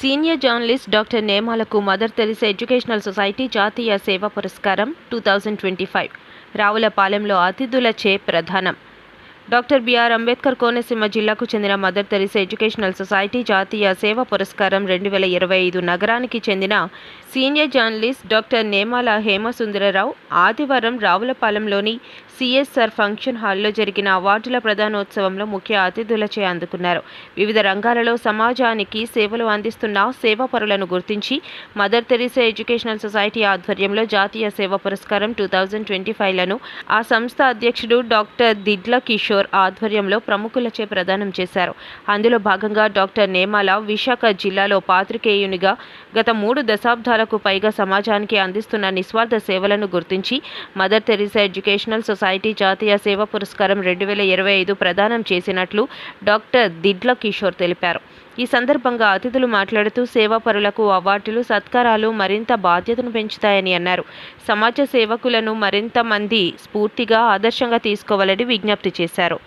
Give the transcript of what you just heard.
Senior journalist doctor నేమాలకు mother Teresa educational society జాతీయ సేవా పురస్కారం టూ థౌజండ్ ట్వంటీ ఫైవ్. రావులపాలెంలో అతిథులచే ప్రధానం. డాక్టర్ బిఆర్ అంబేద్కర్ కోనసీమ జిల్లాకు చెందిన మదర్ తెరిసా ఎడ్యుకేషనల్ సొసైటీ జాతీయ సేవా పురస్కారం రెండు వేల ఇరవై ఐదు నగరానికి చెందిన senior journalist doctor Nemala Hemasundararao ఆదివారం రావులపాలెంలోని సిఎస్ఆర్ ఫంక్షన్ హాల్లో జరిగిన అవార్డుల ప్రధానోత్సవంలో ముఖ్య అతిథులచే అందుకున్నారు. వివిధ రంగాలలో సమాజానికి సేవలు అందిస్తున్న సేవా పరులను గుర్తించి మదర్ తెరిసా ఎడ్యుకేషనల్ సొసైటీ ఆధ్వర్యంలో జాతీయ సేవా పురస్కారం టూ థౌజండ్ ట్వంటీ ఫైవ్లను ఆ సంస్థ అధ్యక్షుడు డాక్టర్ దిడ్ల కిషోర్ కిషోర్ ఆధ్వర్యంలో ప్రముఖులచే ప్రదానం చేశారు. అందులో భాగంగా డాక్టర్ నేమాల విశాఖ జిల్లాలో పాత్రికేయునిగా గత మూడు దశాబ్దాలకు పైగా సమాజానికి అందిస్తున్న నిస్వార్థ సేవలను గుర్తించి మదర్ తెరిసా ఎడ్యుకేషనల్ సొసైటీ జాతీయ సేవా పురస్కారం రెండు వేల ఇరవై ఐదు ప్రదానం చేసినట్లు డాక్టర్ దిడ్ల కిషోర్ తెలిపారు. ఈ సందర్భంగా అతిథులు మాట్లాడుతూ సేవాపరులకు అవార్డులు సత్కారాలు మరింత బాధ్యతను పెంచుతాయని అన్నారు. సమాజ సేవకులను మరింత మంది స్ఫూర్తిగా ఆదర్శంగా తీసుకోవాలని విజ్ఞప్తి చేశారు.